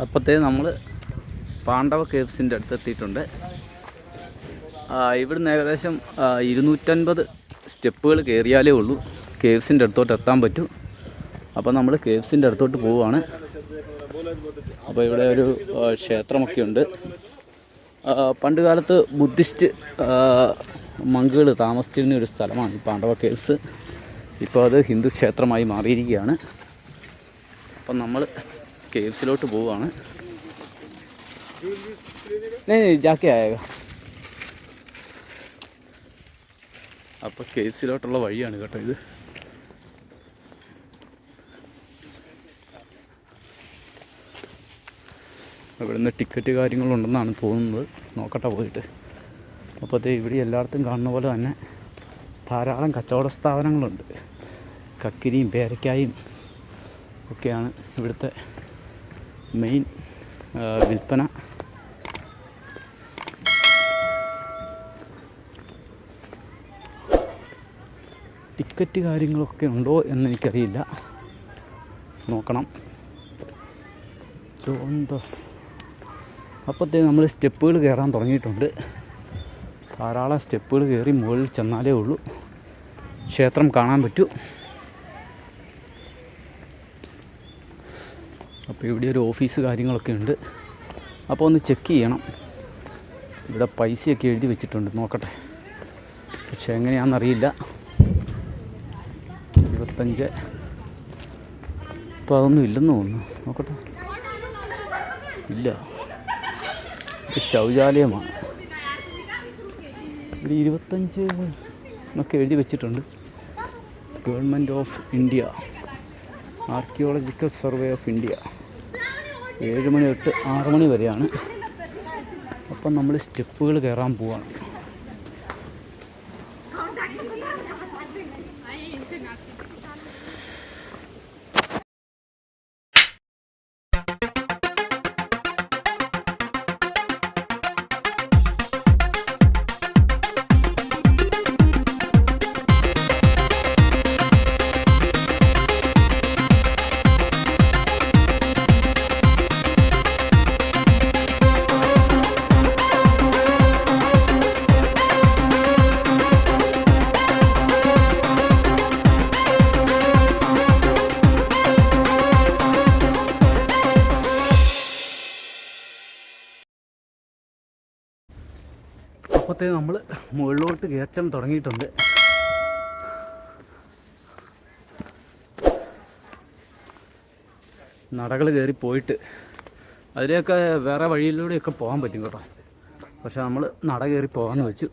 അപ്പോഴത്തേ നമ്മൾ പാണ്ഡവ കേവ്സിന്റെ അടുത്ത് എത്തിയിട്ടുണ്ട്. ആ, ഇവിടുന്ന് ഏകദേശം ഇരുന്നൂറ്റൻപത് സ്റ്റെപ്പുകൾ കയറിയാലേ ഉള്ളൂ. കേവ്സിന്റെ അടുത്തോട്ട് എത്താൻ പറ്റൂ. അപ്പോൾ നമ്മൾ കേവ്സിന്റെ അടുത്തോട്ട് പോവുകയാണ് അപ്പോൾ ഇവിടെ ഒരു ക്ഷേത്രമൊക്കെ ഉണ്ട്. പണ്ട് കാലത്ത് ബുദ്ധിസ്റ്റ് മങ്കുകൾ താമസിച്ചിരുന്ന ഒരു സ്ഥലമാണ് പാണ്ഡവ കേവ്സ്. ഇപ്പോൾ അത് ഹിന്ദു ക്ഷേത്രമായി മാറിയിരിക്കുകയാണ്. അപ്പം നമ്മൾ കേവ്സിലോട്ട് പോവുകയാണ്. ജാക്കി ആയേക്കാം അപ്പോൾ കേവ്സിലോട്ടുള്ള വഴിയാണ് കേട്ടോ ഇത്. ഇവിടുന്ന് ടിക്കറ്റ് കാര്യങ്ങളുണ്ടെന്നാണ് തോന്നുന്നത്. നോക്കട്ടെ പോയിട്ട്. അപ്പോൾ അത് ഇവിടെ എല്ലായിടത്തും കാണുന്ന പോലെ തന്നെ ധാരാളം കച്ചവട സ്ഥാപനങ്ങളുണ്ട്. കക്കിരിയും പേരക്കായും ഒക്കെയാണ് ഇവിടുത്തെ മെയിൻ വിൽപ്പന. ടിക്കറ്റ് കാര്യങ്ങളൊക്കെ ഉണ്ടോ എന്ന് എനിക്കറിയില്ല നോക്കണം ചോന്തസ് അപ്പോഴത്തേ നമ്മൾ സ്റ്റെപ്പുകൾ കയറാൻ തുടങ്ങിയിട്ടുണ്ട്. ധാരാളം സ്റ്റെപ്പുകൾ കയറി മുകളിൽ ചെന്നാലേ ഉള്ളൂ. ക്ഷേത്രം കാണാൻ പറ്റൂ. അപ്പോൾ ഇവിടെ ഒരു ഓഫീസ് കാര്യങ്ങളൊക്കെ ഉണ്ട്. അപ്പോൾ ഒന്ന് ചെക്ക് ചെയ്യണം. ഇവിടെ പൈസയൊക്കെ എഴുതി വെച്ചിട്ടുണ്ട്. നോക്കട്ടെ. പക്ഷെ എങ്ങനെയാണെന്നറിയില്ല. ഇരുപത്തഞ്ച്. ഇപ്പോൾ അതൊന്നും ഇല്ലെന്ന് തോന്നുന്നു. നോക്കട്ടെ. ഇല്ല. ശൗചാലയമാണ്. ഇവിടെ ഇരുപത്തഞ്ച് എന്നൊക്കെ എഴുതി വെച്ചിട്ടുണ്ട്. Government of India. Archaeological survey of India ഏഴ് മണി തൊട്ട് ആറ് മണി വരെയാണ്. അപ്പം നമ്മൾ സ്റ്റെപ്പുകൾ കയറാൻ പോവാണ്. അപ്പോഴത്തേ നമ്മൾ മുകളിലോട്ട് കയറ്റം തുടങ്ങിയിട്ടുണ്ട്. നടകൾ കയറി പോയിട്ട് അതിലെയൊക്കെ വേറെ വഴിയിലൂടെയൊക്കെ പോകാൻ പറ്റും കേട്ടോ. പക്ഷെ നമ്മൾ നട കയറി പോകാമെന്ന് വെച്ചു.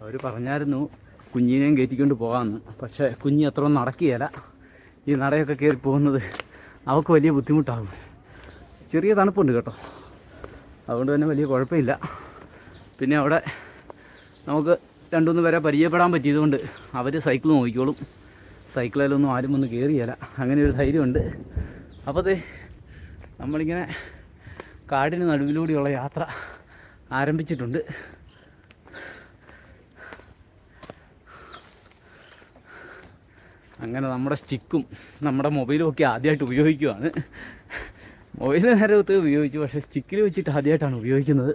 അവർ പറഞ്ഞായിരുന്നു കുഞ്ഞിനെയും കയറ്റിക്കൊണ്ട് പോകാമെന്ന് പക്ഷേ കുഞ്ഞി അത്ര നടക്കുകയില്ല. ഈ നടയൊക്കെ കയറി പോകുന്നത് അവൾക്ക് വലിയ ബുദ്ധിമുട്ടാകും ചെറിയ തണുപ്പുണ്ട് കേട്ടോ. അതുകൊണ്ട് തന്നെ വലിയ കുഴപ്പമില്ല. പിന്നെ അവിടെ നമുക്ക് രണ്ടുമൂന്ന് പേരെ പരിചയപ്പെടാൻ പറ്റിയതുകൊണ്ട് അവർ സൈക്കിൾ നോക്കിക്കോളും. സൈക്കിളിലൊന്നും ആരും ഒന്ന് കയറിയല്ല അങ്ങനെ ഒരു ധൈര്യമുണ്ട്. അപ്പോൾ ദേ നമ്മളിങ്ങനെ കാടിന് നടുവിലൂടെയുള്ള യാത്ര ആരംഭിച്ചിട്ടുണ്ട്. അങ്ങനെ നമ്മുടെ സ്റ്റിക്കും നമ്മുടെ മൊബൈലും ഒക്കെ ആദ്യമായിട്ട് ഉപയോഗിക്കുവാണ്. മൊബൈൽ നേരെ നേരത്ത് ഉപയോഗിച്ചു പക്ഷേ സ്റ്റിക്കിൽ വെച്ചിട്ട് ആദ്യമായിട്ടാണ് ഉപയോഗിക്കുന്നത്.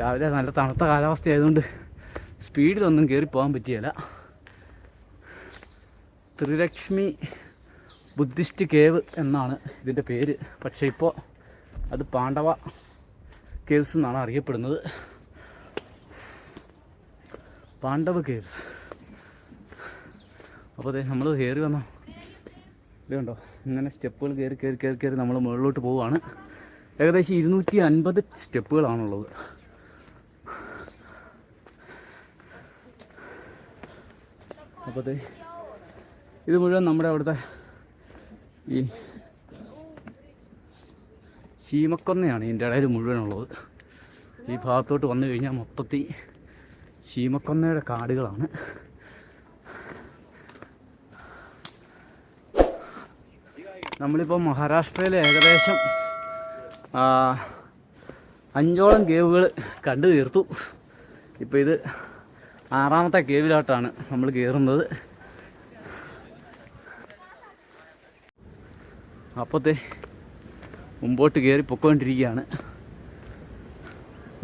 രാവിലെ നല്ല തണുത്ത കാലാവസ്ഥ ആയതുകൊണ്ട് സ്പീഡിലൊന്നും കയറി പോകാൻ പറ്റിയല്ല. ത്രിലക്ഷ്മി ബുദ്ധിസ്റ്റ് കേവ് എന്നാണ് ഇതിന്റെ പേര്. പക്ഷേ ഇപ്പോൾ അത് പാണ്ഡവ കേവ്സ് എന്നാണ് അറിയപ്പെടുന്നത്. പാണ്ഡവ കേവ്സ്. അപ്പോൾ അതെ നമ്മൾ കയറി വന്നോ. ഇതുണ്ടോ? ഇങ്ങനെ സ്റ്റെപ്പുകൾ കയറി കയറി കയറി കയറി നമ്മൾ മുകളിലോട്ട് പോവുകയാണ് ഏകദേശം ഇരുന്നൂറ്റി അൻപത് സ്റ്റെപ്പുകളാണുള്ളത്. അപ്പോൾ അതെ ഇത് മുഴുവൻ നമ്മുടെ അവിടുത്തെ ഈ ശീമക്കൊന്നയാണ് ഇതിന്റെ ഇടയിൽ മുഴുവനുള്ളത്. ഈ ഭാഗത്തോട്ട് വന്നു കഴിഞ്ഞാൽ മൊത്തത്തിൽ ശീമക്കൊന്നയുടെ കാടുകളാണ്. നമ്മളിപ്പോൾ മഹാരാഷ്ട്രയിൽ ഏകദേശം അഞ്ചോളം കേവുകൾ കണ്ടു തീർത്തു. ഇപ്പോൾ ഇത് ആറാമത്തെ കേവിലോട്ടാണ് നമ്മൾ കയറുന്നത് അപ്പോഴത്തെ മുമ്പോട്ട് കയറി പൊക്കോണ്ടിരിക്കുകയാണ്.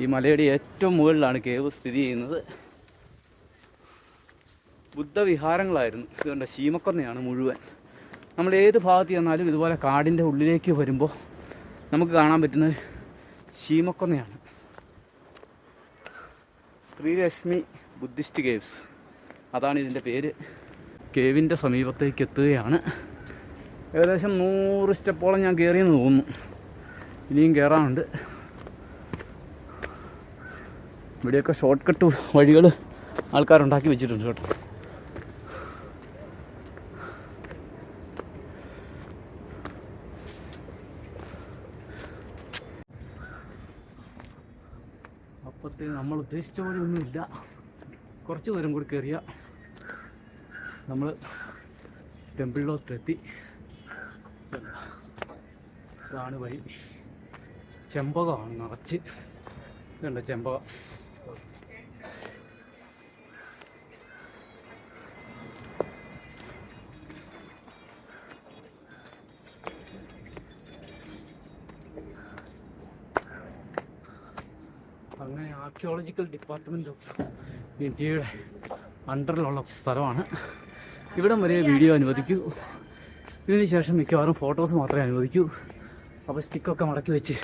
ഈ മലയുടെ ഏറ്റവും മുകളിലാണ് കേവ് സ്ഥിതി ചെയ്യുന്നത്. ബുദ്ധവിഹാരങ്ങളായിരുന്നു. ഇതുകൊണ്ട് ശീമക്കൊന്നയാണ് മുഴുവൻ. നമ്മൾ ഏത് ഭാഗത്ത് ചെന്നാലും ഇതുപോലെ കാടിന്റെ ഉള്ളിലേക്ക് വരുമ്പോൾ നമുക്ക് കാണാൻ പറ്റുന്നത് ശീമക്കൊന്നയാണ്. ത്രിരശ്മി ബുദ്ധിസ്റ്റ് കേവ്സ്. അതാണ് ഇതിന്റെ പേര്. കേവിന്റെ സമീപത്തേക്ക് എത്തുകയാണ്. ഏകദേശം നൂറ് സ്റ്റെപ്പോളം ഞാൻ കയറിയെന്ന് തോന്നുന്നു. ഇനിയും കയറാനുണ്ട്. ഇവിടെയൊക്കെ ഷോർട്ട് കട്ട് വഴികൾ ആൾക്കാരുണ്ടാക്കി വെച്ചിട്ടുണ്ട് കേട്ടോ. അപ്പോഴത്തേക്ക് നമ്മൾ ഉദ്ദേശിച്ച പോലെ ഒന്നുമില്ല. കുറച്ച് ദൂരം കൂടി കയറിയ നമ്മൾ ടെമ്പിളിലോട്ടെത്തി ഇതാണ് വഴി. ചെമ്പകമാണ് നിറച്ച്. ഇതുണ്ട് ചെമ്പകം. അങ്ങനെ ആർക്കിയോളജിക്കൽ ഡിപ്പാർട്ട്മെന്റ് ഓഫ് ഇന്ത്യയുടെ അണ്ടറിലുള്ള സ്ഥലമാണ്. ഇവിടം വരെ വീഡിയോ അനുവദിക്കൂ. ഇതിന് ശേഷം മിക്കവാറും ഫോട്ടോസ് മാത്രമേ അനുവദിക്കൂ. അപ്പോൾ സ്റ്റിക്കൊക്കെ മടക്കി വെച്ച്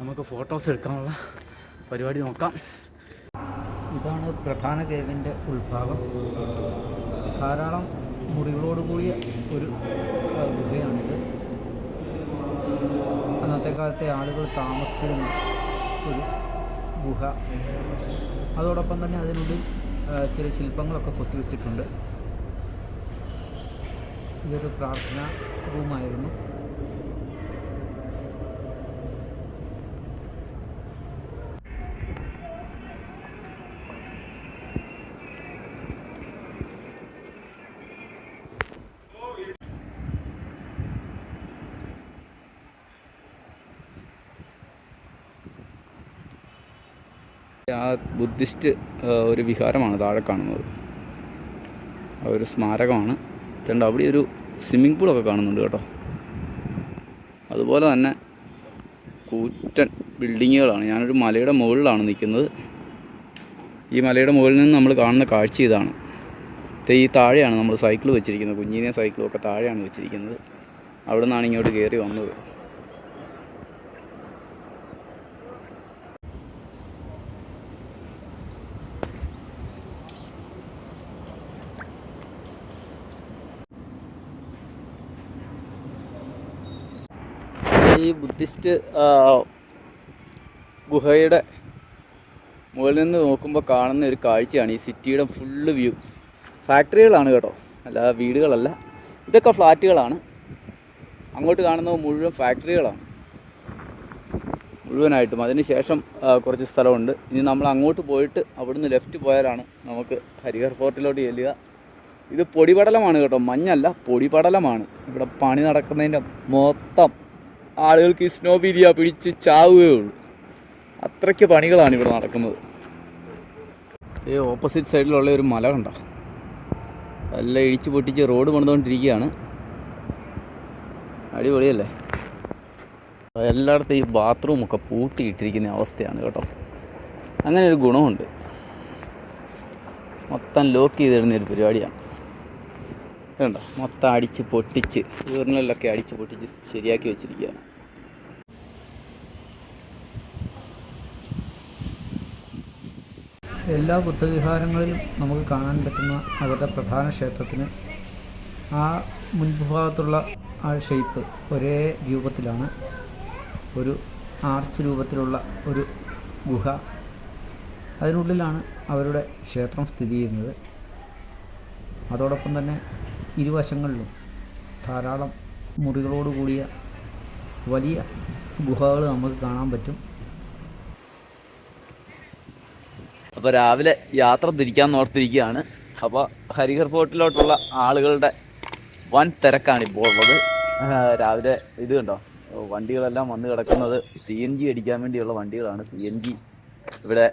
നമുക്ക് ഫോട്ടോസ് എടുക്കാനുള്ള പരിപാടി നോക്കാം. ഇതാണ് പ്രധാന കേവിന്റെ ഉൾഭാഗം. ധാരാളം മുറികളോട് കൂടിയ ഒരു ഗുഹയാണിത്. അന്നത്തെ കാലത്തെ ആളുകൾ താമസിച്ചിരുന്ന ഒരു ഗുഹ. അതോടൊപ്പം തന്നെ അതിനുള്ളിൽ ചില ശില്പങ്ങളൊക്കെ കൊത്തിവെച്ചിട്ടുണ്ട്. ഇതൊരു പ്രാർത്ഥന റൂമായിരുന്നു. ആ ബുദ്ധിസ്റ്റ് ഒരു വിഹാരമാണ് താഴെ കാണുന്നത്. ഒരു സ്മാരകമാണ്. ഇതുണ്ട്. അവിടെ ഒരു സ്വിമ്മിംഗ് പൂളൊക്കെ കാണുന്നുണ്ട് കേട്ടോ. അതുപോലെ തന്നെ കൂറ്റൻ ബിൽഡിങ്ങുകളാണ്. ഞാനൊരു മലയുടെ മുകളിലാണ് നിൽക്കുന്നത്. ഈ മലയുടെ മുകളിൽ നിന്ന് നമ്മൾ കാണുന്ന കാഴ്ച ഇതാണ്. ഈ താഴെയാണ് നമ്മൾ സൈക്കിൾ വെച്ചിരിക്കുന്നത്. കുഞ്ഞിനെ സൈക്കിളും ഒക്കെ താഴെയാണ് വെച്ചിരിക്കുന്നത്. അവിടെ നിന്നാണ് ഇങ്ങോട്ട് കയറി വന്നത്. ഈ ബുദ്ധിസ്റ്റ് ഗുഹയുടെ മുകളിൽ നിന്ന് നോക്കുമ്പോൾ കാണുന്ന ഒരു കാഴ്ചയാണ്. ഈ സിറ്റിയുടെ ഫുള്ള് വ്യൂ. ഫാക്ടറികളാണ് കേട്ടോ. അല്ല വീടുകളല്ല. ഇതൊക്കെ ഫ്ലാറ്റുകളാണ്. അങ്ങോട്ട് കാണുന്നത് മുഴുവൻ ഫാക്ടറികളാണ്. മുഴുവനായിട്ടും. അതിന് ശേഷം കുറച്ച് സ്ഥലമുണ്ട്. ഇനി നമ്മൾ അങ്ങോട്ട് പോയിട്ട് അവിടുന്ന് ലെഫ്റ്റ് പോയാലാണ് നമുക്ക് ഹരിഹർ ഫോർട്ടിലോട്ട് ചെല്ലുക. ഇത് പൊടിപടലമാണ് കേട്ടോ. മഞ്ഞല്ല പൊടിപടലമാണ്. ഇവിടെ പണി നടക്കുന്നതിന്റെ മൊത്തം ആളുകൾക്ക് ഈ സ്നോ പീരിയ പിടിച്ച് ചാവുകയുള്ളൂ അത്രയ്ക്ക് പണികളാണ് ഇവിടെ നടക്കുന്നത്. ഈ ഓപ്പോസിറ്റ് സൈഡിലുള്ള ഒരു മല കണ്ട? നല്ല ഇടിച്ച് പൊട്ടിച്ച് റോഡ് പണിതുകൊണ്ടിരിക്കുകയാണ്. അടിപൊളിയല്ലേ? എല്ലായിടത്തും ഈ ബാത്റൂമൊക്കെ പൂട്ടിയിട്ടിരിക്കുന്ന അവസ്ഥയാണ് കേട്ടോ. അങ്ങനെ ഒരു ഗുണമുണ്ട്. മൊത്തം ലോക്ക് ചെയ്തിടുന്ന ഒരു പരിപാടിയാണ്. കണ്ടോ മൊത്തം അടിച്ച് പൊട്ടിച്ച് ഊറിനലൊക്കെ അടിച്ച് പൊട്ടിച്ച് ശരിയാക്കി വെച്ചിരിക്കുകയാണ്. എല്ലാ ബുദ്ധവിഹാരങ്ങളിലും നമുക്ക് കാണാൻ പറ്റുന്ന അവരുടെ പ്രധാന ക്ഷേത്രത്തിന് ആ മുൻഭാഗത്തുള്ള ആ ഷേപ്പ് ഒരേ രൂപത്തിലാണ്. ഒരു ആർച്ച് രൂപത്തിലുള്ള ഒരു ഗുഹ. അതിനുള്ളിലാണ് അവരുടെ ക്ഷേത്രം സ്ഥിതി ചെയ്യുന്നത്. അതോടൊപ്പം തന്നെ ഇരുവശങ്ങളിലും ധാരാളം മുറികളോട് കൂടിയ വലിയ ഗുഹകൾ നമുക്ക് കാണാൻ പറ്റും. അപ്പോൾ രാവിലെ യാത്ര തിരിക്കാൻ ഓർത്തിരിക്കുകയാണ്. അപ്പോൾ ഹരിഹർ ഫോർട്ടിലോട്ടുള്ള ആളുകളുടെ വൻ തിരക്കാണ് ഇപ്പോൾ ഉള്ളത്. രാവിലെ ഇത് കണ്ടോ? വണ്ടികളെല്ലാം വന്ന് കിടക്കുന്നത് സി എൻ ജി അടിക്കാൻ വേണ്ടിയുള്ള വണ്ടികളാണ്. സി എൻ ജി ഇവിടെ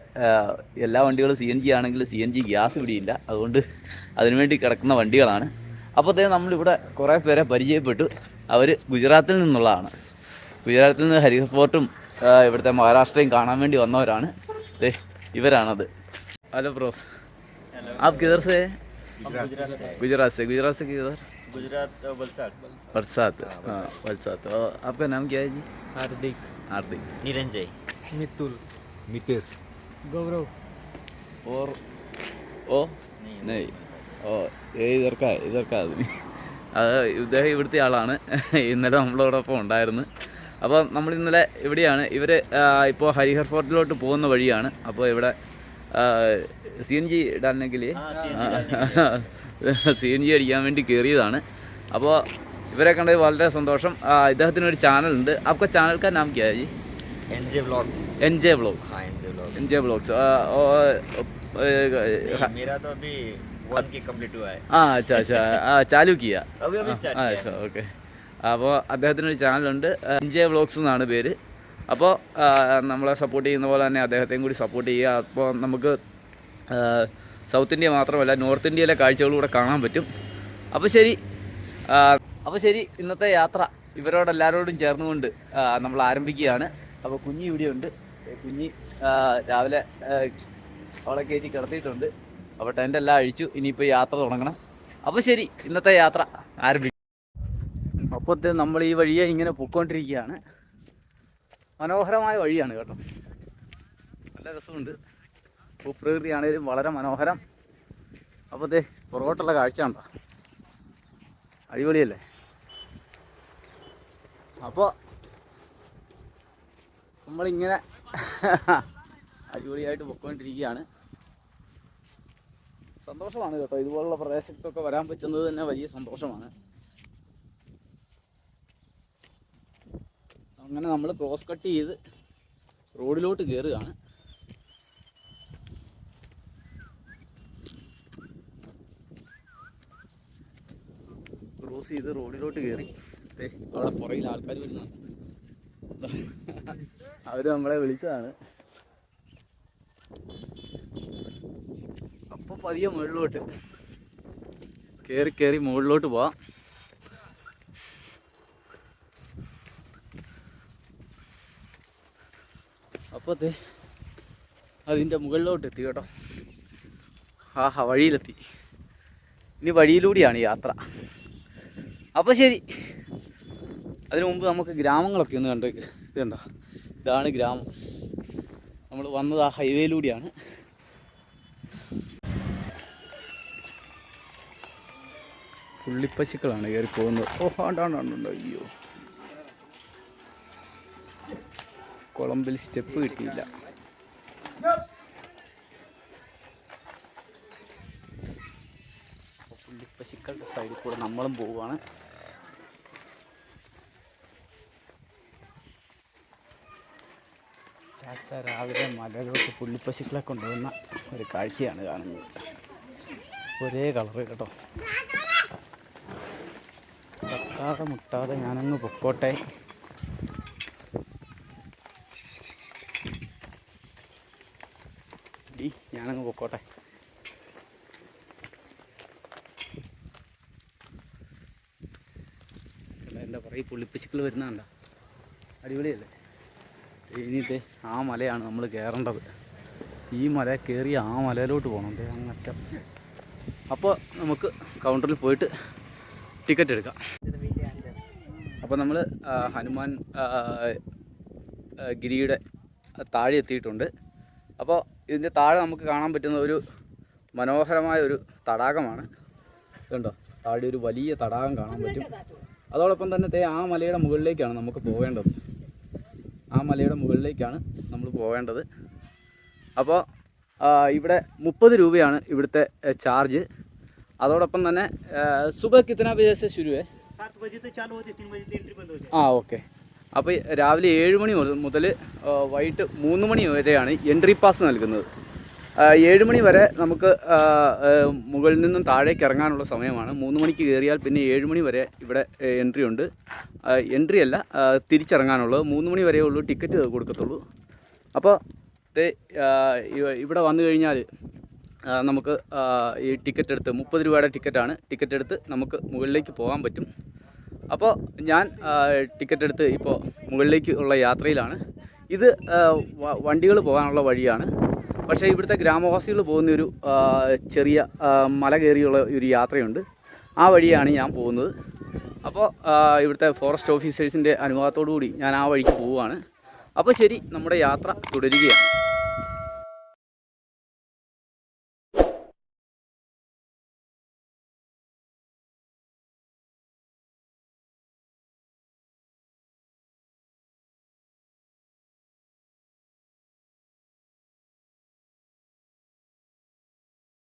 എല്ലാ വണ്ടികളും സി എൻ ജി ആണെങ്കിൽ സി എൻ ജി ഗ്യാസ് പിടിയില്ല. അതുകൊണ്ട് അതിനുവേണ്ടി കിടക്കുന്ന വണ്ടികളാണ്. അപ്പോഴത്തേക്കും നമ്മളിവിടെ കുറേ പേരെ പരിചയപ്പെട്ടു അവർ ഗുജറാത്തിൽ നിന്നുള്ളതാണ് ഗുജറാത്തിൽ നിന്ന് ഹരിഹർ ഫോർട്ടും ആ, ഇവിടുത്തെ മഹാരാഷ്ട്രയും കാണാൻ വേണ്ടി വന്നവരാണ് ദേ ഇവരാണത് ഹലോ ബ്രോസ് आप किधर से हैं? गुजरात से गुजरात से किधर गुजरात वलसाड बरसात हाँ बरसात और आपका नाम क्या है जी हार्दिक हार्दिक निरंजय मितुल मितेश गौरव और ओ नहीं ഓ ഏ ഇതർ കാ ഇതർ കാ ആദ്മി അത് ഇദ്ദേഹം ഇവിടുത്തെ ആളാണ് ഇന്നലെ നമ്മളോടൊപ്പം ഉണ്ടായിരുന്നു അപ്പോൾ നമ്മൾ ഇന്നലെ ഇവിടെയാണ് ഇവർ ഇപ്പോൾ ഹരിഹർ ഫോർട്ടിലോട്ട് പോകുന്ന വഴിയാണ് അപ്പോൾ ഇവിടെ സി എൻ ജി ഇടാനെങ്കിൽ സി എൻ ജി അടിക്കാൻ വേണ്ടി കയറിയതാണ് അപ്പോൾ ഇവരെ കണ്ടത് വളരെ സന്തോഷം ആ, ഇദ്ദേഹത്തിന് ഒരു ചാനലുണ്ട് आपका ചാനൽ का नाम क्या है जी NJ blog N J blogs हाँ NJ blog N J blogs और नहीं, मेरा तो अभी കംപ്ലീറ്റ് ആ അച്ഛാ അച്ഛാ ആ ചാലു കിയ. ആ അച്ഛാ ഓക്കെ അപ്പോൾ അദ്ദേഹത്തിനൊരു ചാനലുണ്ട് എൻജോയ് വ്ളോഗ്സ് എന്നാണ് പേര്. അപ്പോൾ നമ്മളെ സപ്പോർട്ട് ചെയ്യുന്ന പോലെ തന്നെ അദ്ദേഹത്തെയും കൂടി സപ്പോർട്ട് ചെയ്യുക. അപ്പോൾ നമുക്ക് സൗത്ത് ഇന്ത്യ മാത്രമല്ല നോർത്ത് ഇന്ത്യയിലെ കാഴ്ചകളിലൂടെ കാണാൻ പറ്റും. അപ്പോൾ ശരി അപ്പോൾ ശരി ഇന്നത്തെ യാത്ര ഇവരോടെല്ലാവരോടും ചേർന്നുകൊണ്ട് നമ്മൾ ആരംഭിക്കുകയാണ്. അപ്പോൾ കുഞ്ഞി ഇവിടെയുണ്ട് കുഞ്ഞി രാവിലെ അവളെ കയറ്റി കിടത്തിയിട്ടുണ്ട്. അപ്പോൾ ടെന്റ് എല്ലാം അഴിച്ചു ഇനിയിപ്പോൾ യാത്ര തുടങ്ങണം. അപ്പോൾ ശരി ഇന്നത്തെ യാത്ര ആരംഭിക്കും അപ്പോഴത്തെ നമ്മൾ ഈ വഴിയെ ഇങ്ങനെ പൊക്കോണ്ടിരിക്കുകയാണ്. മനോഹരമായ വഴിയാണ് കേട്ടോ. നല്ല രസമുണ്ട്. ഭൂപ്രകൃതിയാണേലും വളരെ മനോഹരം. അപ്പോഴത്തെ പുറകോട്ടുള്ള കാഴ്ച ഉണ്ടോ അടിപൊളിയല്ലേ? അപ്പോൾ നമ്മളിങ്ങനെ അടിപൊളിയായിട്ട് പൊയ്ക്കൊണ്ടിരിക്കുകയാണ് സന്തോഷമാണ് കേട്ടോ. ഇതുപോലുള്ള പ്രദേശത്തൊക്കെ വരാൻ പറ്റുന്നത് തന്നെ വലിയ സന്തോഷമാണ്. അങ്ങനെ നമ്മൾ ക്രോസ് കട്ട് ചെയ്ത് റോഡിലോട്ട് കയറുകയാണ് ക്രോസ് ചെയ്ത് റോഡിലോട്ട് കയറി അവിടെ പുറകിൽ ആൾക്കാർ വരുന്നുണ്ട്. അവർ നമ്മളെ വിളിച്ചതാണ്. പതിയെ മുകളിലോട്ട്. കയറി കയറി മുകളിലോട്ട് പോവാം. അപ്പത്തെ അതെ അതിന്റെ മുകളിലോട്ട് എത്തി കേട്ടോ. ആഹാ വഴിയിലെത്തി. ഇനി വഴിയിലൂടെയാണ് യാത്ര. അപ്പോൾ ശരി. അതിനു മുമ്പ് നമുക്ക് ഗ്രാമങ്ങളൊക്കെ ഒന്ന് കണ്ടേക്ക്. ഇതുണ്ടോ? ഇതാണ് ഗ്രാമം. നമ്മൾ വന്നത് ആ ഹൈവേയിലൂടെയാണ് പുള്ളിപ്പശുക്കളാണ് കയറി പോകുന്നത്. ഓ ആണ്ടാണ്ടുണ്ടോ അയ്യോ. കുളമ്പിൽ സ്റ്റെപ്പ് കിട്ടിയില്ല. പുള്ളിപ്പശുക്കളുടെ സൈഡിൽ കൂടെ നമ്മളും പോവുകയാണ്. ചാച്ച രാവിലെ മലയിലോട്ട് പുള്ളിപ്പശുക്കളെ കൊണ്ടുവന്ന ഒരു കാഴ്ചയാണ് കാണുന്നത്. ഒരേ കളറ് കേട്ടോ. തട്ടാതെ മുട്ടാതെ ഞാനങ്ങ് പൊക്കോട്ടെ. ഞാനങ്ങ് പൊക്കോട്ടെ. എന്താ പറയുക പുള്ളിപ്പശുക്കൾ വരുന്നതാണ്ട അടിപൊളിയല്ലേ? ഇനിയിട്ട് ആ മലയാണ് നമ്മൾ കയറേണ്ടത് ഈ മല കയറി ആ മലയിലോട്ട് പോകണം അങ്ങറ്റം. അപ്പോൾ നമുക്ക് കൗണ്ടറിൽ പോയിട്ട് ടിക്കറ്റ് എടുക്കാം. അപ്പോൾ നമ്മൾ ഹനുമാൻ ഗിരിയുടെ താഴെ എത്തിയിട്ടുണ്ട്. അപ്പോൾ ഇതിന്റെ താഴെ നമുക്ക് കാണാൻ പറ്റുന്ന ഒരു മനോഹരമായ ഒരു തടാകമാണ്. ഇതുണ്ടോ താഴെ ഒരു വലിയ തടാകം കാണാൻ പറ്റും. അതോടൊപ്പം തന്നെ തേ ആ മലയുടെ മുകളിലേക്കാണ് നമുക്ക് പോകേണ്ടത് ആ മലയുടെ മുകളിലേക്കാണ് നമ്മൾ പോകേണ്ടത് അപ്പോൾ ഇവിടെ മുപ്പത് രൂപയാണ് ഇവിടുത്തെ ചാർജ്. അതോടൊപ്പം തന്നെ സുബ കിത്തന ബജെ ശുരുവേ. सात बजे तो चालू होते तीन बजे एंट्री बंद हो जाए ആ ഓക്കെ അപ്പോൾ രാവിലെ ഏഴ് മണി മുതൽ മുതൽ ആ, വൈകിട്ട് മൂന്ന് മണി വരെയാണ് എൻട്രി പാസ് നൽകുന്നത് ആ, ഏഴ് മണി വരെ നമുക്ക് ആ, ആ, മുകളിൽ നിന്നും താഴേക്ക് ഇറങ്ങാനുള്ള സമയമാണ് മൂന്ന് മണിക്ക് കയറിയാൽ പിന്നെ ഏഴ് മണി വരെ ഇവിടെ എൻട്രി ഉണ്ട് എൻട്രി അല്ല ആ, തിരിച്ചിറങ്ങാനുള്ളത് മൂന്ന് മണി വരെ ഉള്ളൂ ടിക്കറ്റ് കൊടുക്കത്തുള്ളൂ അപ്പോൾ ഇവിടുത്തെ ആ, ഇവ- ഇവിടെ വന്നു കഴിഞ്ഞാൽ ആ, നമുക്ക് ഈ ടിക്കറ്റ് എടുത്ത് മുപ്പത് രൂപയുടെ ടിക്കറ്റാണ് ടിക്കറ്റ് എടുത്ത് നമുക്ക് മുകളിലേക്ക് പോകാൻ പറ്റും. അപ്പോൾ ഞാൻ ടിക്കറ്റ് എടുത്ത് ഇപ്പോൾ മുകളിലേക്ക് ഉള്ള യാത്രയിലാണ്. ഇത് വണ്ടികൾ പോകാനുള്ള വഴിയാണ്. പക്ഷേ ഇവിടുത്തെ ഗ്രാമവാസികൾ പോകുന്ന ഒരു ചെറിയ മല കയറിയുള്ള ഒരു യാത്രയുണ്ട്. ആ വഴിയാണ് ഞാൻ പോകുന്നത്. അപ്പോൾ ഇവിടുത്തെ ഫോറസ്റ്റ് ഓഫീസേഴ്സിന്റെ അനുവാദത്തോടു കൂടി ഞാൻ ആ വഴിക്ക് പോവുകയാണ്. അപ്പോൾ ശരി നമ്മുടെ യാത്ര തുടരുകയാണ്.